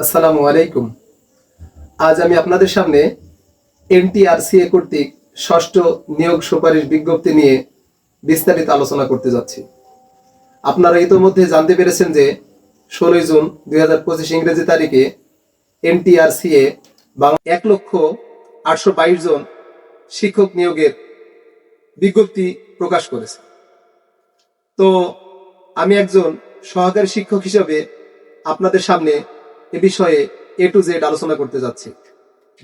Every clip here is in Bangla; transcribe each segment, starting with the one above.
আসসালামু আলাইকুম। আজ আমি আপনাদের সামনে এনটিআরসিএ কর্তৃক ষষ্ঠ নিয়োগ সুপারিশ বিজ্ঞপ্তি নিয়ে বিস্তারিত আলোচনা করতে যাচ্ছি। আপনারা ইতোমধ্যে জানতে পেরেছেন যে ষোলোই জুন দুই হাজার পঁচিশ ইংরেজি তারিখে এনটিআরসিএ বাংলা এক লক্ষ আটশো বাইশ জন শিক্ষক নিয়োগের বিজ্ঞপ্তি প্রকাশ করেছে। তো আমি একজন সহকারী শিক্ষক হিসেবে আপনাদের সামনে এ বিষয়ে এ টু জেড আলোচনা করতে যাচ্ছি।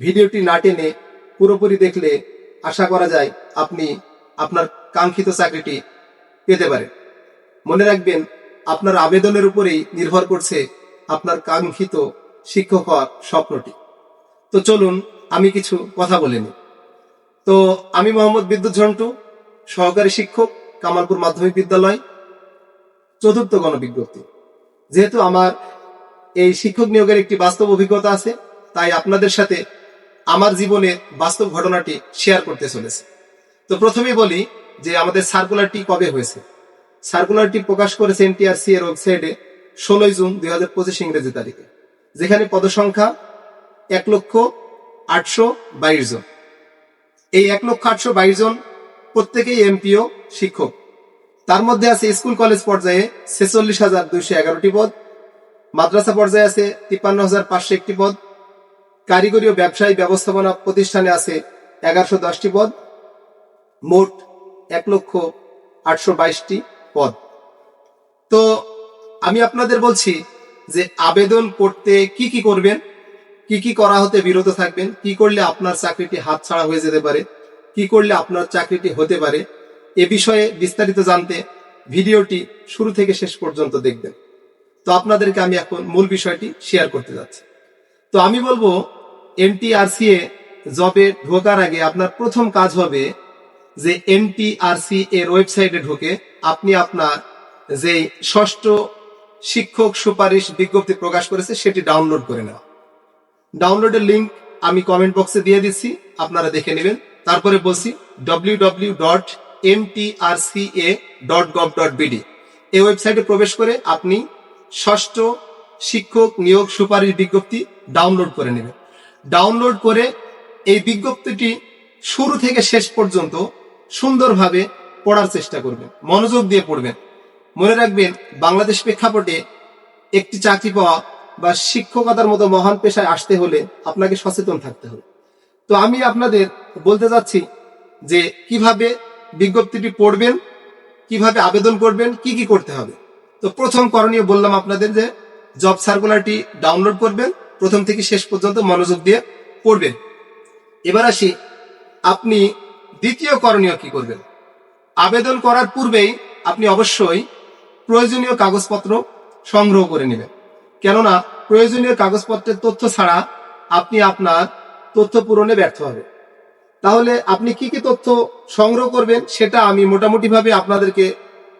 ভিডিওটি না টেনে পুরোপুরি দেখলে আশা করা যায় আপনি আপনার কাঙ্ক্ষিত চাকরিটি পেতে পারেন। মনে রাখবেন, আপনার আবেদনের উপরেই নির্ভর করছে আপনার কাঙ্ক্ষিত শিক্ষক হওয়ার স্বপ্নটি। তো চলুন, আমি কিছু কথা বলে নিই। তো আমি মোহাম্মদ বিদ্যুৎ ঝন্টু, সহকারী শিক্ষক, কামালপুর মাধ্যমিক বিদ্যালয়, চতুর্থ গণবিজ্ঞপ্তি। যেহেতু আমার এই শিক্ষক নিয়োগের একটি বাস্তব অভিজ্ঞতা আছে, তাই আপনাদের সাথে আমার জীবনে বাস্তব ঘটনাটি শেয়ার করতে চলেছে। তো প্রথমেই বলি যে আমাদের সার্কুলারটি কবে হয়েছে? সার্কুলারটি প্রকাশ করেছে এনটিআরসি এর ওয়েবসাইটে ষোলোই জুন দুই হাজার পঁচিশ ইংরেজি তারিখে, যেখানে পদসংখ্যা এক লক্ষ আটশো বাইশ জন। এই এক লক্ষ আটশো বাইশ জন প্রত্যেকেই এমপিও, শিক্ষক। তার মধ্যে আছে স্কুল কলেজ পর্যায়ে ছেচল্লিশ হাজার দুইশো এগারোটি পদ মাদ্রাসা পর্যায়ে আছে তিপ্পান্ন হাজার পাঁচশো একটি পদ। কারিগরি ও ব্যবসায়ী ব্যবস্থাপনা প্রতিষ্ঠানে আছে এগারোশো দশটি পদ। মোট এক লক্ষ আটশো বাইশটি পদ। তো আমি আপনাদের বলছি যে আবেদন করতে কি কি করবেন, কি কি করা হতে বিরত থাকবেন, কি করলে আপনার চাকরিটি হাত ছাড়া হয়ে যেতে পারে, কি করলে আপনার চাকরিটি হতে পারে, এ বিষয়ে বিস্তারিত জানতে ভিডিওটি শুরু থেকে শেষ পর্যন্ত দেখবেন। তো আপনাদেরকে আমি এখন মূল বিষয়টি শেয়ার করতে যাচ্ছি। তো আমি বলব এনটিআরসিএ জবে ঢোকার আগে আপনার প্রথম কাজ হবে যে এনটিআরসি এর ওয়েবসাইটে ঢুকে। আপনি আপনার যে ষষ্ঠ শিক্ষক সুপারিশ বিজ্ঞপ্তি প্রকাশ করেছে, সেটি ডাউনলোড করে নেওয়া। ডাউনলোডের লিঙ্ক আমি কমেন্ট বক্সে দিয়ে দিচ্ছি, আপনারা দেখে নেবেন। তারপরে বলছি W W dot M T R C A dot gov dot BD এই ওয়েবসাইটে প্রবেশ করে আপনি ষষ্ঠ শিক্ষক নিয়োগ সুপারিশ বিজ্ঞপ্তি ডাউনলোড করে নেবেন ডাউনলোড করে এই বিজ্ঞপ্তিটি শুরু থেকে শেষ পর্যন্ত সুন্দরভাবে পড়ার চেষ্টা করবেন, মনোযোগ দিয়ে পড়বেন। মনে রাখবেন, বাংলাদেশ প্রেক্ষাপটে একটি চাকরি পাওয়া বা শিক্ষকতার মতো মহান পেশায় আসতে হলে আপনাকে সচেতন থাকতে হবে। তো আমি আপনাদের বলতে যাচ্ছি যে কীভাবে বিজ্ঞপ্তিটি পড়বেন, কীভাবে আবেদন করবেন, কি কি করতে হবে। তো প্রথম করণীয় বললাম আপনাদের যে জব সার্কুলারটি ডাউনলোড করবেন, প্রথম থেকে শেষ পর্যন্ত মনোযোগ দিয়ে পড়বেন। এবার আসি, আপনি দ্বিতীয় করণীয় কি করবেন? আবেদন করার পূর্বেই আপনি অবশ্যই প্রয়োজনীয় কাগজপত্র সংগ্রহ করে নেবেন। কেননা প্রয়োজনীয় কাগজপত্রের তথ্য ছাড়া আপনি আপনার তথ্য পূরণে ব্যর্থ হবে। তাহলে আপনি কি কি তথ্য সংগ্রহ করবেন সেটা আমি মোটামুটিভাবে আপনাদেরকে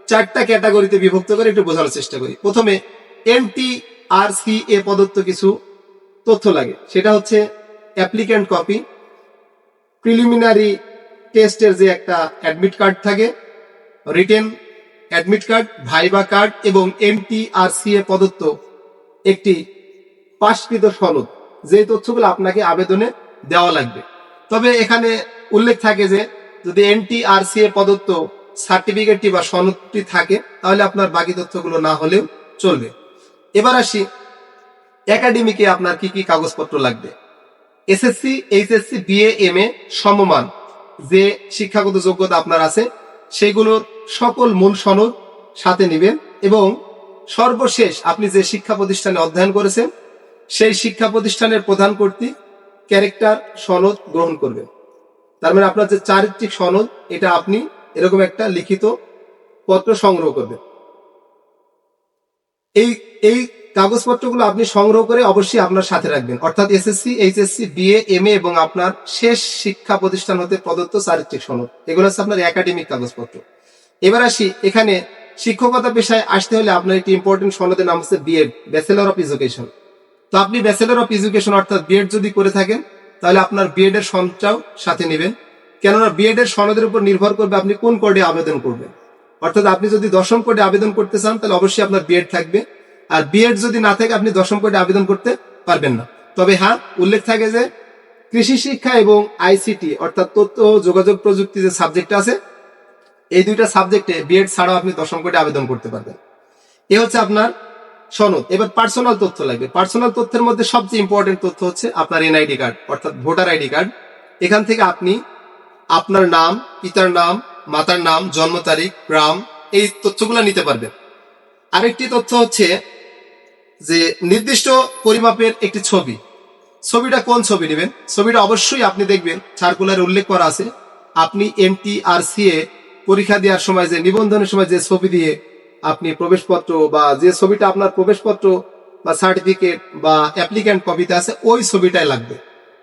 চারটা ক্যাটাগরিতে বিভক্ত করে একটু বোঝানোর চেষ্টা করি। প্রথমে এনটি আর সি এ প্রদত্ত কিছু তথ্য লাগে। সেটা হচ্ছে অ্যাপ্লিক্যান্ট কপি প্রিলিমিনারি টেস্টের যে একটা অ্যাডমিট কার্ড থাকে written admit card viva card এবং এনটিআরসি এ প্রদত্ত একটি পাশকৃত সনদ। যে তথ্যগুলো আপনাকে আবেদনে দেওয়া লাগবে। তবে এখানে উল্লেখ থাকে যে যদি এনটিআরসি এ প্রদত্ত সার্টিফিকেটটি বা সনদটি থাকে, তাহলে আপনার বাকি তথ্যগুলো না হলেও চলবে। এবার আসি, একাডেমিকে আপনার কি কি কাগজপত্র লাগবে? SSC HSC BA M A সমমান যে শিক্ষাগত যোগ্যতা আপনার আছে, সেগুলোর সকল মূল সনদ সাথে নেবেন এবং সর্বশেষ আপনি যে শিক্ষা প্রতিষ্ঠানে অধ্যয়ন করেছেন, সেই শিক্ষা প্রতিষ্ঠানের প্রধান কর্তৃক ক্যারেক্টার সনদ গ্রহণ করবেন। তার মানে আপনার যে চারিত্রিক সনদ, এটা আপনি এরকম একটা লিখিত পত্র সংগ্রহ করবেন। এই এই কাগজপত্রগুলো আপনি সংগ্রহ করে অবশ্যই আপনার সাথে রাখবেন। অর্থাৎ এসএসসি এইচএসসি বিএ এম এবং আপনার শেষ শিক্ষা প্রতিষ্ঠান হতে প্রদত্ত চারিত্রিক সনদ। এগুলো হচ্ছে আপনার একাডেমিক কাগজপত্র। এবার আসি, এখানে শিক্ষকতা পেশায় আসতে হলে আপনার একটি ইম্পর্টেন্ট সনদের নাম হচ্ছে বিএড ব্যাচেলর অফ এডুকেশন তো আপনি ব্যাচেলর অফ এডুকেশন অর্থাৎ বিএড যদি করে থাকেন, তাহলে আপনার বিএড এর সনদটাও সাথে নেবেন। কেননা বিএড এর সনদের উপর নির্ভর করবে আপনি কোন কোডে আবেদন করবেন। অর্থাৎ আপনি যদি দশম কোডে আবেদন করতে চান, তাহলে অবশ্যই আপনার বিএড থাকবে। আর বিএড যদি না থাকে, আপনি দশম কোডে আবেদন করতে পারবেন না। তবে হ্যাঁ উল্লেখ থাকে যে কৃষি শিক্ষা এবং আইসিটি অর্থাৎ তথ্য ও যোগাযোগ প্রযুক্তি যে সাবজেক্ট আছে, এই দুইটা সাবজেক্টে বিএড ছাড়াও আপনি দশম কোটে আবেদন করতে পারবেন। এ হচ্ছে আপনার সনদ। এবার পার্সোনাল তথ্য লাগবে। পার্সোনাল তথ্যের মধ্যে সবচেয়ে ইম্পর্টেন্ট তথ্য হচ্ছে আপনার এনআইডি কার্ড অর্থাৎ ভোটার আইডি কার্ড এখান থেকে আপনি আপনার নাম, পিতার নাম, মাতার নাম, জন্ম তারিখ, গ্রাম, এই তথ্যগুলো নিতে পারবেন। আরেকটি তথ্য হচ্ছে যে নির্দিষ্ট পরিমাপের একটি ছবি। ছবিটা কোন ছবি নেবেন? ছবিটা অবশ্যই আপনি দেখবেন, সার্কুলারে উল্লেখ করা আছে। আপনি এমটি আর পরীক্ষা দেওয়ার সময় যে, নিবন্ধনের সময় যে ছবি দিয়ে আপনি প্রবেশপত্র বা যে ছবিটা আপনার প্রবেশপত্র বা সার্টিফিকেট বা অ্যাপ্লিক্যান্ট কপিতে আছে, ওই ছবিটাই লাগবে।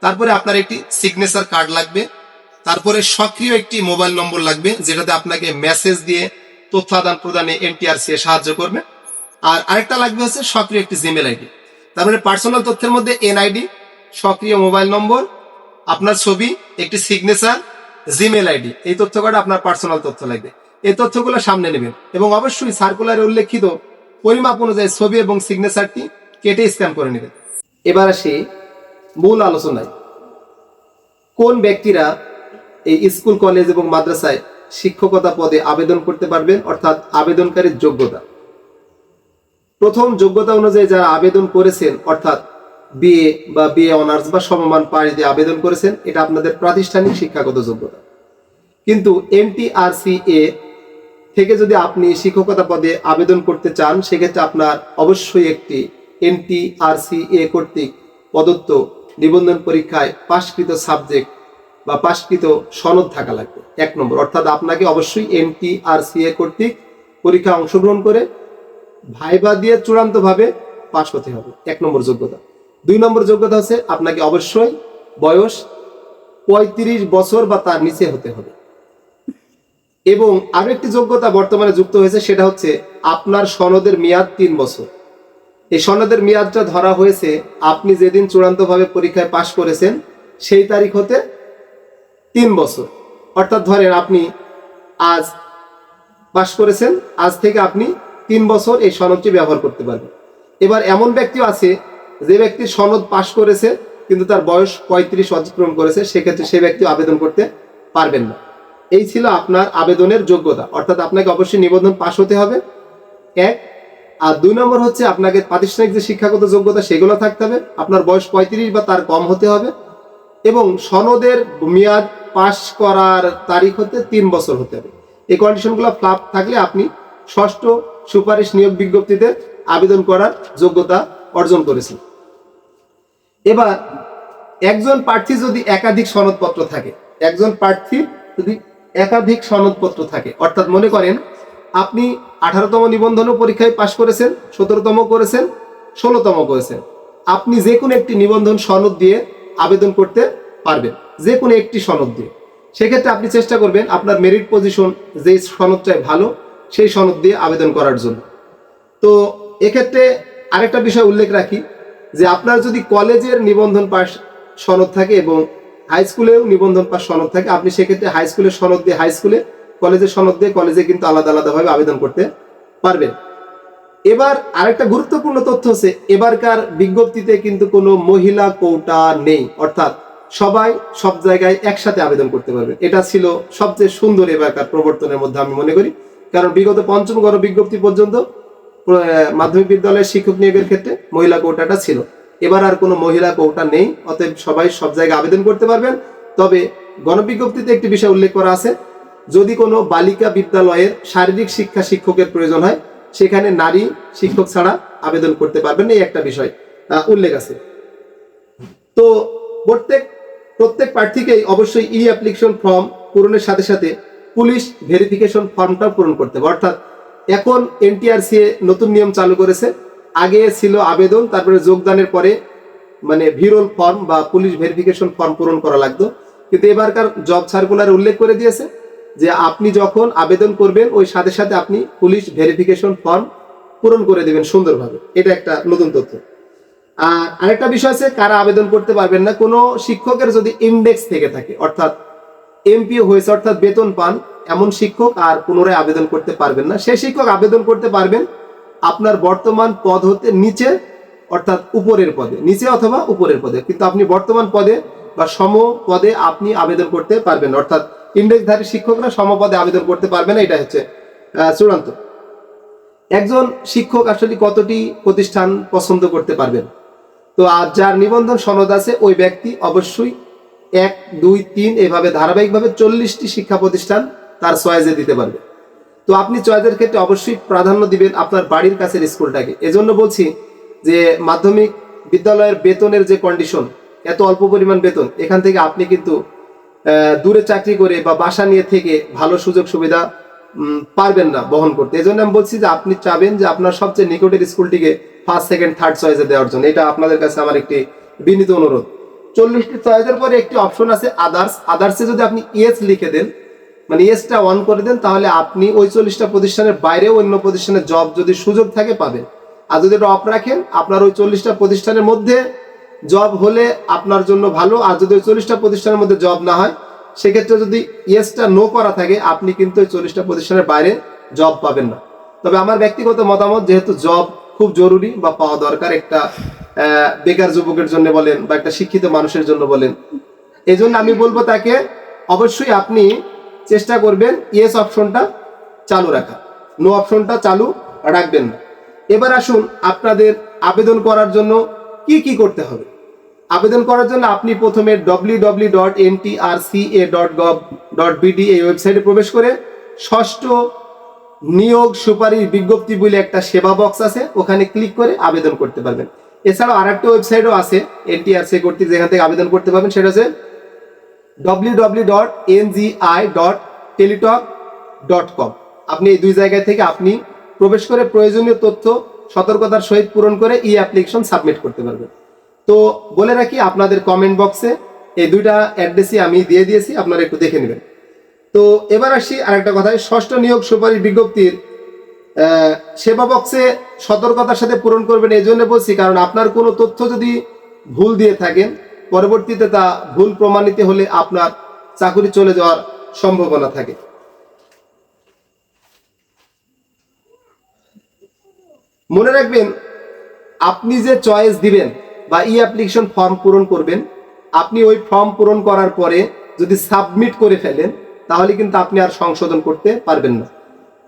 তারপরে আপনার একটি সিগনেচার কার্ড লাগবে। তারপরে সক্রিয় একটি মোবাইল নম্বর লাগবে, যেটাতে আপনাকে মেসেজ দিয়ে তথ্য আদান প্রদানে এনটিআরসি সাহায্য করবে। আর আরেকটা লাগবে হচ্ছে সক্রিয় একটি জিমেল আইডি। তারপরে পার্সোনাল তথ্যের মধ্যে এনআইডি, সক্রিয় মোবাইল নম্বর, আপনার ছবি, একটি সিগনেচার জিমেল আইডি, এই তথ্য কটা আপনার পার্সোনাল তথ্য লাগবে। এই তথ্যগুলো সামনে নেবেন এবং অবশ্যই সার্কুলারে উল্লেখিত পরিমাপ অনুযায়ী ছবি এবং সিগনেচারটি কেটে স্ক্যান করে নেবেন। এবার আসি মূল আলোচনায়। কোন ব্যক্তিরা এই স্কুল, কলেজ এবং মাদ্রাসায় শিক্ষকতা পদে আবেদন করতে পারবেন, অর্থাৎ আবেদনকারীর যোগ্যতা। প্রথম যোগ্যতা অনুযায়ী যারা আবেদন করেছেন, অর্থাৎ বিএ বা বিএ অনার্স বা সমমান পাড়ি দিয়ে আবেদন করেছেন, এটা আপনাদের প্রাতিষ্ঠানিক শিক্ষাগত যোগ্যতা। কিন্তু এনটিআরসি-এ থেকে যদি আপনি শিক্ষকতা পদে আবেদন করতে চান, সেক্ষেত্রে আপনার অবশ্যই একটি এনটিআরসি-এ কর্তৃক প্রদত্ত নিবন্ধন পরীক্ষায় পাশকৃত সাবজেক্ট বা পাশকৃত সনদ থাকা লাগবে। এক নম্বর, অর্থাৎ আপনাকে অবশ্যই এনটিআরসি-এ কর্তৃক পরীক্ষায় অংশগ্রহণ করে ভাইবা দিয়ে চূড়ান্তভাবে পাশ হতে হবে। এক নম্বর যোগ্যতা। দুই নম্বর যোগ্যতা হচ্ছে আপনাকে অবশ্যই বয়স পঁয়ত্রিশ বছর বা তার নিচে হতে হবে। এবং আরও একটি যোগ্যতা বর্তমানে যুক্ত হয়েছে, সেটা হচ্ছে আপনার সনদের মেয়াদ তিন বছর। এই সনদের মেয়াদটা ধরা হয়েছে, আপনি যেদিন চূড়ান্তভাবে পরীক্ষায় পাশ করেছেন, সেই তারিখ হতে তিন বছর। অর্থাৎ ধরেন আপনি আজ পাশ করেছেন, আজ থেকে আপনি তিন বছর এই সনদটি ব্যবহার করতে পারবেন। এবার এমন ব্যক্তিও আছে, যে ব্যক্তি সনদ পাশ করেছে, কিন্তু তার বয়স পঁয়ত্রিশ অতিক্রম করেছে, সেক্ষেত্রে সেই ব্যক্তি আবেদন করতে পারবেন না। এই ছিল আপনার আবেদনের যোগ্যতা। অর্থাৎ আপনাকে অবশ্যই নিবন্ধন পাশ হতে হবে। এক, আর দুই নম্বর হচ্ছে আপনাকে প্রাতিষ্ঠানিক যে শিক্ষাগত যোগ্যতা, সেগুলো থাকতে হবে। আপনার বয়স পঁয়ত্রিশ বা তার কম হতে হবে। এবং সনদের মেয়াদ পাশ করার তারিখ হতে তিন বছর হতে হবে। এই কন্ডিশনগুলো ফ্লাপ থাকলে আপনি ষষ্ঠ সুপারিশ নিয়োগ বিজ্ঞপ্তিতে আবেদন করার যোগ্যতা অর্জন করেছেন। এবার, একজন প্রার্থী যদি একাধিক সনদপত্র থাকে, একজন প্রার্থী যদি একাধিক সনদপত্র থাকে, অর্থাৎ মনে করেন আপনি আঠারোতম নিবন্ধন পরীক্ষায় পাশ করেছেন সতেরোতম করেছেন ষোলোতম করেছেন। আপনি যে কোনো একটি নিবন্ধন সনদ দিয়ে আবেদন করতে পারবেন যে কোনো একটি সনদ দিয়ে। সেক্ষেত্রে আপনি চেষ্টা করবেন আপনার মেরিট পজিশন যেই সনদটাই ভালো, সেই সনদ দিয়ে আবেদন করার জন্য। তো এক্ষেত্রে আরেকটা বিষয় উল্লেখ রাখি যে আপনার যদি কলেজের নিবন্ধন পাস সনদ থাকে এবং হাই স্কুলেও নিবন্ধন পাস সনদ থাকে, আপনি সেক্ষেত্রে হাই স্কুলের সনদ দিয়ে হাই স্কুলে কলেজের সনদ দিয়ে কলেজে কিন্তু আলাদা আলাদাভাবে আবেদন করতে পারবেন। এবার আরেকটা গুরুত্বপূর্ণ তথ্য হচ্ছে, এবারকার বিজ্ঞপ্তিতে কিন্তু কোনো মহিলা কোটা নেই। অর্থাৎ সবাই সব জায়গায় একসাথে আবেদন করতে পারবে। এটা ছিল সবচেয়ে সুন্দর এবারকার প্রবর্তনের মধ্যে আমি মনে করি। কারণ বিগত পঞ্চম গণ বিজ্ঞপ্তি পর্যন্ত মাধ্যমিক বিদ্যালয়ের শিক্ষক নিয়োগের ক্ষেত্রে মহিলা কোটাটা ছিল। এবার আর কোনো মহিলা কোটা নেই, অতএব সবাই সব জায়গায় আবেদন করতে পারবেন। তবে গণবিজ্ঞপ্তিতে একটি বিষয় উল্লেখ করা আছে, যদি কোনো বালিকা বিদ্যালয়ের শারীরিক শিক্ষা শিক্ষকের প্রয়োজন হয় সেখানে নারী শিক্ষক ছাড়া আবেদন করতে পারবেন এই একটা বিষয় উল্লেখ আছে। তো প্রত্যেক প্রত্যেক প্রার্থীকেই অবশ্যই ই অ্যাপ্লিকেশন ফর্ম পূরণের সাথে সাথে পুলিশ ভেরিফিকেশন ফর্মটাও পূরণ করতে হবে। অর্থাৎ এখন এনটিআরসি নতুন নিয়ম চালু করেছে, আগে ছিল আবেদন, তারপরে যোগদানের পরে মানে ভিরোল ফর্ম বা পুলিশ ভেরিফিকেশন ফর্ম পূরণ করা লাগতো। কিন্তু এবারকার জব সার্কুলার উল্লেখ করে দিয়েছে যে আপনি যখন আবেদন করবেন, ওই সাথে সাথে আপনি পুলিশ ভেরিফিকেশন ফর্ম পূরণ করে দেবেন সুন্দরভাবে। এটা একটা নতুন তথ্য। আর আরেকটা বিষয় আছে, কারা আবেদন করতে পারবেন না, কোনো শিক্ষকের যদি ইন্ডেক্স থেকে থাকে, অর্থাৎ এমপিও হয়েছে, অর্থাৎ বেতন পান, এমন শিক্ষক আর পুনরায় আবেদন করতে পারবেন না। সেই শিক্ষক আবেদন করতে পারবেন আপনার বর্তমান পদ হতে নিচে, অর্থাৎ উপরের পদে, নিচে অথবা উপরের পদে। কিন্তু আপনি বর্তমান পদে বা সম পদে আপনি আবেদন করতে পারবেন অর্থাৎ ইন্ডেক্সধারী শিক্ষকরা সমপদে আবেদন করতে পারবে না এটা হচ্ছে চূড়ান্ত। একজন শিক্ষক আসলে কতটি প্রতিষ্ঠান পছন্দ করতে পারবেন? তো আর যার নিবন্ধন সনদ আছে, ওই ব্যক্তি অবশ্যই এক, দুই, তিন, এভাবে ধারাবাহিকভাবে চল্লিশটি শিক্ষা প্রতিষ্ঠান তার চয়েসে দিতে পারবে। তো আপনি চয়েজের ক্ষেত্রে অবশ্যই প্রাধান্য দিবেন আপনার বাড়ির কাছের স্কুলটাকে। এজন্য বলছি যে মাধ্যমিক বিদ্যালয়ের বেতনের যে কন্ডিশন এত অল্প পরিমাণ বেতন, এখান থেকে আপনি কিন্তু দূরে চাকরি করে বা বাসা নিয়ে থেকে ভালো সুযোগ সুবিধা পারবেন না বহন করতে। এই জন্য আমি বলছি যে আপনি চাবেন যে আপনার সবচেয়ে নিকটের স্কুলটিকে ফার্স্ট সেকেন্ড থার্ড চয়েসে দেওয়ার জন্য। এটা আপনাদের কাছে আমার একটি বিনীত অনুরোধ। চল্লিশটি চয়েসের পরে একটি অপশন আছে আদার্স আদার্সে যদি আপনি ইয়েস লিখে দেন মানে ইয়েসটা অন করে দেন, তাহলে আপনি ওই চল্লিশটা প্রতিষ্ঠানের বাইরে অন্য প্রতিষ্ঠানে জব যদি সুযোগ থাকে পাবেন। আর যদি এটা অফ রাখেন, আপনার ওই চল্লিশটা প্রতিষ্ঠানের মধ্যে জব হলে আপনার জন্য ভালো, আর যদি ওই চল্লিশটা প্রতিষ্ঠানের মধ্যে জব না হয়, সেক্ষেত্রে যদি ইয়েসটা নো করা থাকে, আপনি কিন্তু ওই চল্লিশটা প্রতিষ্ঠানের বাইরে জব পাবেন না। তবে আমার ব্যক্তিগত মতামত, যেহেতু জব খুব জরুরি বা পাওয়া দরকার একটা বেকার যুবকের জন্য বলেন বা একটা শিক্ষিত মানুষের জন্য বলেন এই জন্য আমি বলব তাকে, অবশ্যই আপনি চেষ্টা করবেন ইয়েস অপশনটা চালু রাখা। নো অপশনটা চালু রাখবেন না। এবার আসুন আপনাদের আবেদন করার জন্য কি কি করতে হবে? আবেদন করার জন্য আপনি প্রথমে আর বিডি এই ওয়েবসাইটে প্রবেশ করে ষষ্ঠ নিয়োগ সুপারিশ বিজ্ঞপ্তি বলে একটা সেবা বক্স আছে, ওখানে ক্লিক করে আবেদন করতে পারবেন। এছাড়াও আরেকটা ওয়েবসাইটও আছে, এনটিআরসি কর্তৃক যেখান থেকে আবেদন করতে পারবেন, সেটা হচ্ছে W W dot NGI dot Teletalk dot com আপনি এই দুই জায়গা থেকে আপনি প্রবেশ করে প্রয়োজনীয় তথ্য, সতর্কতার সহিত পূরণ করে ই অ্যাপ্লিকেশন সাবমিট করতে পারবেন। তো বলে রাখি আপনাদের কমেন্ট বক্সে এই দুইটা অ্যাড্রেসই আমি দিয়ে দিয়েছি, আপনারা একটু দেখে নেবেন। তো এবার আসি আরেকটা কথায়, ষষ্ঠ নিয়োগ সুপারিশ বিজ্ঞপ্তির সেবা বক্সে সতর্কতার সাথে পূরণ করবেন এই জন্য বলছি, কারণ আপনার কোনো তথ্য যদি ভুল দিয়ে থাকেন, পরবর্তীতে তা ভুল প্রমাণিত হলে আপনার চাকরি চলে যাওয়ার সম্ভাবনা থাকে। মনে রাখবেন, আপনি যে চয়েস দিবেন বা ই অ্যাপ্লিকেশন ফর্ম পূরণ করবেন। আপনি ওই ফর্ম পূরণ করার পরে যদি সাবমিট করে ফেলেন, তাহলে কিন্তু আপনি আর সংশোধন করতে পারবেন না।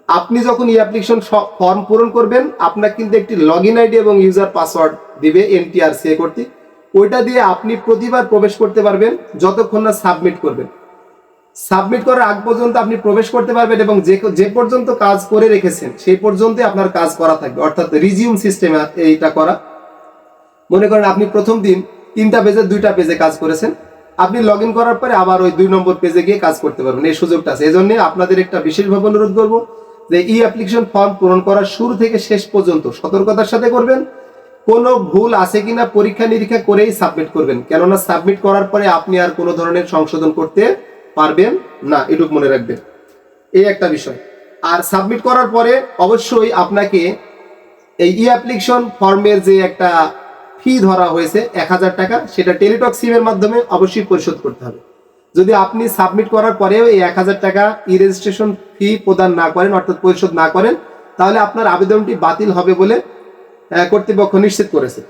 আপনি যখন ই অ্যাপ্লিকেশন ফর্ম পূরণ করবেন, আপনার কিন্তু একটি লগ ইন আইডি এবং ইউজার পাসওয়ার্ড দিবে এনটিআরসিএ কর্তৃক। ওইটা দিয়ে আপনি প্রতিবার প্রবেশ করতে পারবেন, যতক্ষণ না সাবমিট করবেন। সাবমিট করার আগ পর্যন্ত আপনি প্রবেশ করতে পারবেন এবং যে যে পর্যন্ত কাজ করে রেখেছেন, সেই পর্যন্ত আপনার কাজ করা থাকবে। অর্থাৎ রিজিউম সিস্টেমে এইটা করা। মনে করেন আপনি প্রথম দিন তিনটা পেজে, দুইটা পেজে কাজ করেছেন, আপনি লগ ইন করার পরে আবার ওই দুই নম্বর পেজে গিয়ে কাজ করতে পারবেন, এই সুযোগটা আছে। এই জন্য আপনাদের একটা বিশেষভাবে অনুরোধ করব যে ই অ্যাপ্লিকেশন ফর্ম পূরণ করার শুরু থেকে শেষ পর্যন্ত সতর্কতার সাথে করবেন। কোনো ভুল আছে কিনা পরীক্ষা নিরীক্ষা করেই সাবমিট করবেন, কেননা সাবমিট করার পরে আপনি আর কোনো ধরনের সংশোধন করতে পারবেন না, এটুকু মনে রাখবেন। এই একটা বিষয়। আর সাবমিট করার পরে অবশ্যই আপনাকে এই ই অ্যাপ্লিকেশন ফর্মের যে একটা ফি ধরা হয়েছে, এক হাজার টাকা, সেটা টেলিটক সিমের মাধ্যমে অবশ্যই পরিশোধ করতে হবে। যদি আপনি সাবমিট করার পরেও এই এক হাজার টাকা ই রেজিস্ট্রেশন ফি প্রদান না করেন, অর্থাৎ পরিশোধ না করেন, তাহলে আপনার আবেদনটি বাতিল হবে বলে কর্তৃপক্ষ নিশ্চিত করেছে।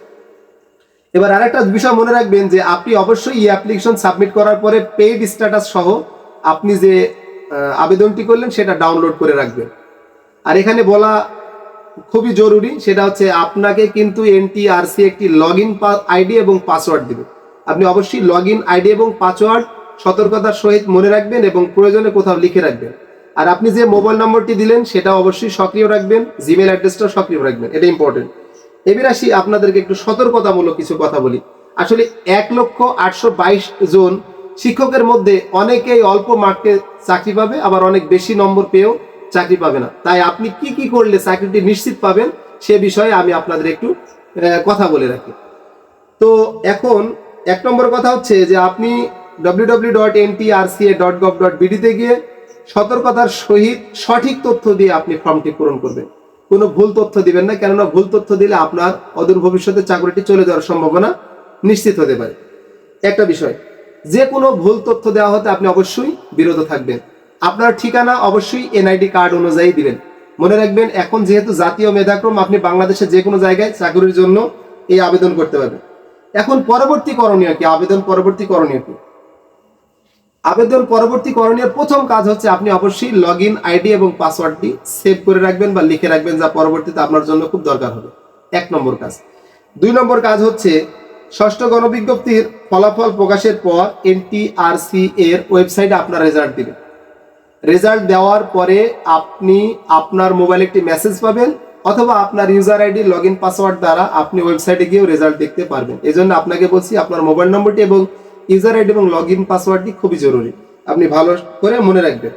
এবার আরেকটা বিষয় মনে রাখবেন যে, আপনি অবশ্যই ই অ্যাপ্লিকেশন সাবমিট করার পরে পেইড স্ট্যাটাস সহ আপনি যে আবেদনটি করলেন, সেটা ডাউনলোড করে রাখবেন। আর এখানে বলা খুবই জরুরি, সেটা হচ্ছে আপনাকে কিন্তু এনটিআরসি একটি লগ ইন আইডি এবং পাসওয়ার্ড দিবে। আপনি অবশ্যই লগ ইন আইডি এবং পাসওয়ার্ড সতর্কতার সহিত মনে রাখবেন এবং প্রয়োজনে কোথাও লিখে রাখবেন। আর আপনি যে মোবাইল নম্বরটি দিলেন, সেটা অবশ্যই সক্রিয় রাখবেন জিমেল অ্যাড্রেসটাও সক্রিয় রাখবেন এটা ইম্পর্টেন্ট এবার আসি আপনাদেরকে একটু সতর্কতামূলক কিছু কথা বলি। আসলে এক লক্ষ আটশো বাইশ জন শিক্ষকের মধ্যে অনেকেই অল্প মার্কে চাকরি পাবে, আবার অনেক বেশি নম্বর পেয়েও চাকরি পাবে না। তাই আপনি কি কি করলে চাকরিটি নিশ্চিত পাবেন সে বিষয়ে আমি আপনাদের একটু কথা বলে রাখি। তো এখন এক নম্বর কথা হচ্ছে যে আপনি ডব্লিউ ডব্লিউ ডট গিয়ে সতর্কতার সহিত সঠিক তথ্য দিয়ে আপনি ফর্মটি পূরণ করবেন। কোনো ভুল তথ্য দিবেন না, কেননা ভুল তথ্য দিলে আপনার অদূর ভবিষ্যতে চাকরিটি চলে যাওয়ার সম্ভাবনা নিশ্চিত হতে পারে। একটা বিষয়, যে কোনো ভুল তথ্য দেওয়া হতে আপনি অবশ্যই বিরত থাকবেন। আপনার ঠিকানা অবশ্যই এনআইডি কার্ড অনুযায়ী দিবেন। মনে রাখবেন, এখন যেহেতু জাতীয় মেধাক্রম, আপনি বাংলাদেশের যে কোনো জায়গায় চাকরির জন্য এই আবেদন করতে পারবেন। এখন পরবর্তী করণীয় কি? আবেদন পরবর্তী করণীয় কি? আবেদন পরবর্তী করণীয় প্রথম কাজ হচ্ছে আপনি অবশ্যই লগ আইডি এবং পাসওয়ার্ডটি সেভ করে রাখবেন বা লিখে রাখবেন, যা পরবর্তীতে আপনার জন্য খুব দরকার হবে। এক নম্বর কাজ। দুই নম্বর কাজ হচ্ছে ষষ্ঠ গণবিজ্ঞপ্তির ফলাফল প্রকাশের পর এনটিআরসি এর ওয়েবসাইটে আপনার রেজাল্ট দিবেন। রেজাল্ট দেওয়ার পরে আপনি আপনার মোবাইলে একটি মেসেজ পাবেন অথবা আপনার user ID log in password দ্বারা আপনি ওয়েবসাইটে গিয়েও রেজাল্ট দেখতে পারবেন। এই জন্য আপনাকে বলছি, আপনার মোবাইল নম্বরটি এবং ইউজার আইডি এবং লগ ইন পাসওয়ার্ডটি খুবই জরুরি। আপনি ভালো করে মনে রাখবেন।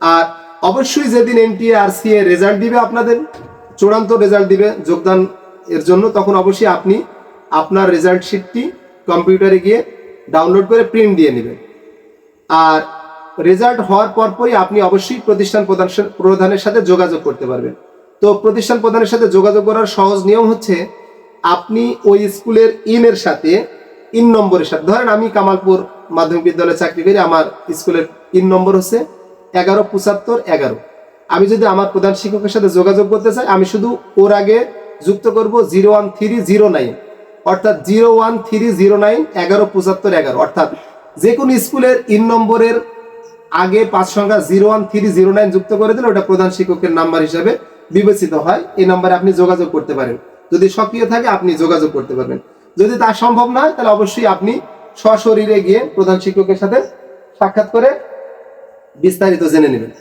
আর অবশ্যই যেদিন এনটিআরসি এর রেজাল্ট দিবে আপনাদের, চূড়ান্ত রেজাল্ট দিবে যোগদান এর জন্য, তখন অবশ্যই আপনি আপনার রেজাল্ট শিটটি কম্পিউটারে গিয়ে ডাউনলোড করে প্রিন্ট দিয়ে নেবেন। আর রেজাল্ট হওয়ার পরপরই আপনি অবশ্যই প্রতিষ্ঠান প্রধান প্রধানের সাথে যোগাযোগ করতে পারবেন। তো প্রতিষ্ঠান প্রধানের সাথে যোগাযোগ করার সহজ নিয়ম হচ্ছে, আপনি ওই স্কুলের ইনের সাথে ইন নম্বরের সাথে, ধরেন আমি কামালপুর মাধ্যমিক বিদ্যালয়ে চাকরি করি, আমার স্কুলের ইন নম্বর হচ্ছে এগারো, পঁচাত্তর, এগারো। আমি যদি আমার প্রধান শিক্ষকের সাথে যোগাযোগ করতে চাই, আমি শুধু ওর আগে যুক্ত করব zero one three zero nine. অর্থাৎ zero one three zero nine, এগারো, পঁচাত্তর, এগারো। অর্থাৎ যে কোনো স্কুলের ইন নম্বরের আগে পাঁচ সংখ্যা zero one three zero nine যুক্ত করে দিলে ওটা প্রধান শিক্ষকের নাম্বার হিসাবে বিবেচিত হয়। এই নাম্বারে আপনি যোগাযোগ করতে পারেন। যদি সক্রিয় থাকে, আপনি যোগাযোগ করতে পারবেন। যদি তা সম্ভব না তাহলে অবশ্যই আপনি সশরীরে গিয়ে প্রধান শিক্ষকের সাথে সাক্ষাৎ করে বিস্তারিত জেনে নেবেন।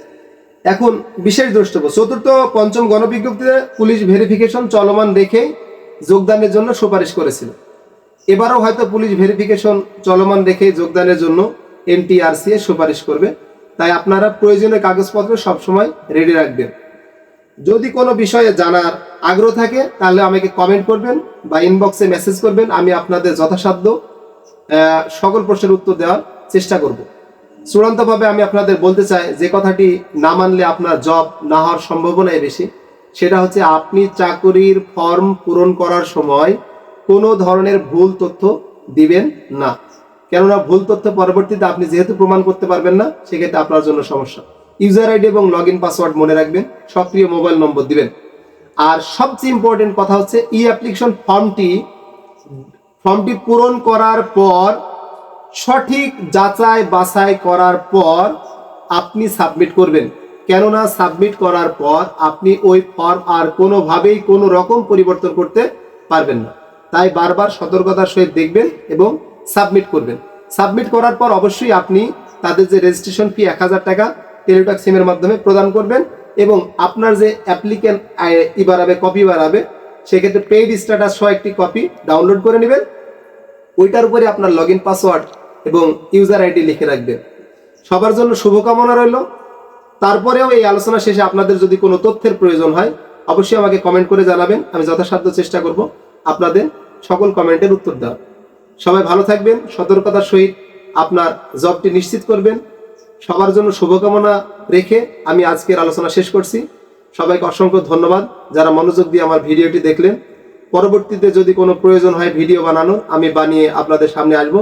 এখন বিশেষ দ্রষ্টব্য, চতুর্থ পঞ্চম গণবিজ্ঞপ্তিতে পুলিশ ভেরিফিকেশন চলমান রেখে যোগদানের জন্য সুপারিশ করেছিল। এবারও হয়তো পুলিশ ভেরিফিকেশন চলমান রেখে যোগদানের জন্য এনটিআরসি এ সুপারিশ করবে। তাই আপনারা প্রয়োজনীয় কাগজপত্র সবসময় রেডি রাখবেন। যদি কোনো বিষয়ে জানার আগ্রহ থাকে, তাহলে আমাকে কমেন্ট করবেন বা ইনবক্সে মেসেজ করবেন। আমি আপনাদের যথাসাধ্য সকল প্রশ্নের উত্তর দেওয়ার চেষ্টা করব। চূড়ান্তভাবে আমি আপনাদের বলতে চাই, যে কথাটি না মানলে আপনার জব না হওয়ার সম্ভাবনাই বেশি, সেটা হচ্ছে আপনি চাকরির ফর্ম পূরণ করার সময় কোনো ধরনের ভুল তথ্য দিবেন না। কেননা ভুল তথ্য পরবর্তীতে আপনি যেহেতু প্রমাণ করতে পারবেন না, সেক্ষেত্রে আপনার জন্য সমস্যা। ইউজার আইডি এবং লগ ইন পাসওয়ার্ড মনে রাখবেন, সক্রিয় মোবাইল নম্বর দিবেন। আর সবচেয়ে ইম্পর্টেন্ট কথা হচ্ছে ই অ্যাপ্লিকেশন ফর্মটি ফর্মটি পূরণ করার পর, সঠিক যাচাই বাছাই করার পর আপনি সাবমিট করবেন। কেননা সাবমিট করার পর আপনি ওই ফর্ম আর কোনোভাবেই কোনো রকম পরিবর্তন করতে পারবেন না। তাই বারবার সতর্কতার সহিত দেখবেন এবং সাবমিট করবেন। সাবমিট করার পর অবশ্যই আপনি তাদের যে রেজিস্ট্রেশন ফি এক হাজার টাকা টেলিটক সিমের মাধ্যমে প্রদান করবেন এবং আপনার যে অ্যাপ্লিক্যান্ট ই বাড়াবে কপি বাড়াবে, সেক্ষেত্রে পেইড স্ট্যাটাস সহ একটি কপি ডাউনলোড করে নেবেন। ওইটার উপরে আপনার লগ পাসওয়ার্ড এবং ইউজার আইডি লিখে রাখবেন। সবার জন্য শুভকামনা রইল। তারপরেও এই আলোচনা শেষে আপনাদের যদি কোনো তথ্যের প্রয়োজন হয়, অবশ্যই আমাকে কমেন্ট করে জানাবেন। আমি যথাসাধ্য চেষ্টা করব আপনাদের সকল কমেন্টের উত্তর দেওয়ার। সবাই ভালো থাকবেন, সতর্কতার সহিত আপনার জবটি নিশ্চিত করবেন। সবার জন্য শুভকামনা রেখে আমি আজকের আলোচনা শেষ করছি। সবাইকে অসংখ্য ধন্যবাদ যারা মনোযোগ দিয়ে আমার ভিডিওটি দেখলেন। পরবর্তীতে যদি কোনো প্রয়োজন হয় ভিডিও বানানোর, আমি বানিয়ে আপনাদের সামনে আসব।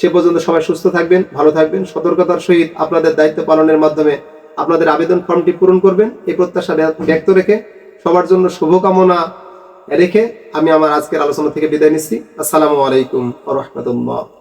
সে পর্যন্ত সবাই সুস্থ থাকবেন, ভালো থাকবেন, সতর্কতার সহিত আপনাদের দায়িত্ব পালনের মাধ্যমে আপনাদের আবেদন ফর্মটি পূরণ করবেন। এই প্রত্যাশা ব্যক্ত রেখে সবার জন্য শুভকামনা রেখে আমি আমার আজকের আলোচনা থেকে বিদায় নিচ্ছি। আসসালামু আলাইকুম রহমতুল্লাহ।